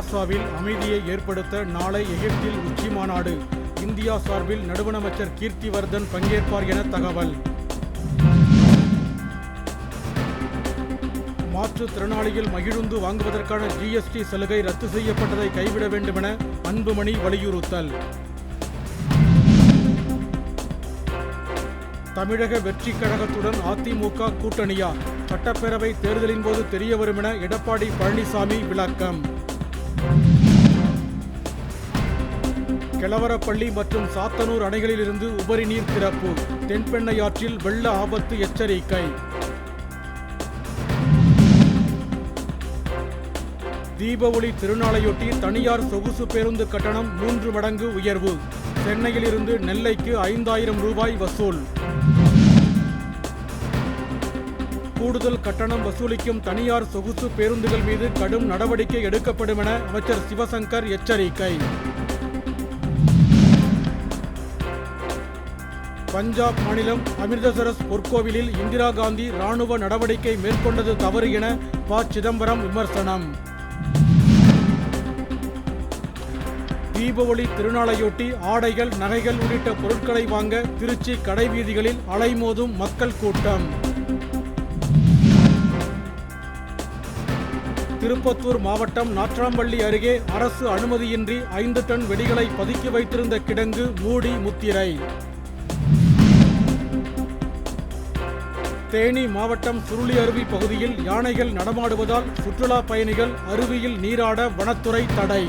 காசாவில் அமைதியை ஏற்படுத்த நாளை எகிப்தில் உச்சி மாநாடு. இந்தியா சார்பில் நடுவணமைச்சர் கீர்த்திவர்தன் பங்கேற்பார் என தகவல். மாற்றுத்திறனாளியில் மகிழுந்து வாங்குவதற்கான ஜிஎஸ்டி சலுகை ரத்து செய்யப்பட்டதை கைவிட வேண்டுமென அன்புமணி வலியுறுத்தல். தமிழக வெற்றி கழகத்துடன் அதிமுக கூட்டணியா? சட்டப்பேரவை தேர்தலின் போது தெரியவரும் என எடப்பாடி பழனிசாமி விளக்கம். கெலவரப்பள்ளி மற்றும் சாத்தனூர் அணைகளிலிருந்து உபரி நீர் திறப்பு. தென்பெண்ணை ஆற்றில் வெள்ள ஆபத்து எச்சரிக்கை. தீப ஒளி திருநாளையொட்டி தனியார் சொகுசு பேருந்து கட்டணம் மூன்று மடங்கு உயர்வு. சென்னையிலிருந்து நெல்லைக்கு ஐந்தாயிரம் ரூபாய் வசூல். கூடுதல் கட்டணம் வசூலிக்கும் தனியார் சொகுசு பேருந்துகள் மீது கடும் நடவடிக்கை எடுக்கப்படும் என அமைச்சர் சிவசங்கர் எச்சரிக்கை. பஞ்சாப் மாநிலம் அமிர்தசரஸ் பொற்கோவிலில் இந்திரா காந்தி ராணுவ நடவடிக்கை மேற்கொண்டது தவறு என ப. சிதம்பரம் விமர்சனம். தீபாவளி திருநாளையொட்டி ஆடைகள் நகைகள் உள்ளிட்ட பொருட்களை வாங்க திருச்சி கடைவீதிகளில் அலைமோதும் மக்கள் கூட்டம். திருப்பத்தூர் மாவட்டம் நாற்றாம்பள்ளி அருகே அரசு அனுமதியின்றி ஐந்து டன் வெடிகளை பதுக்கி வைத்திருந்த கிடங்கு மூடி முத்திரை. தேனி மாவட்டம் சுருளி அருவி பகுதியில் யானைகள் நடமாடுவதால் சுற்றுலா பயணிகள் அருவியில் நீராட வனத்துறை தடை.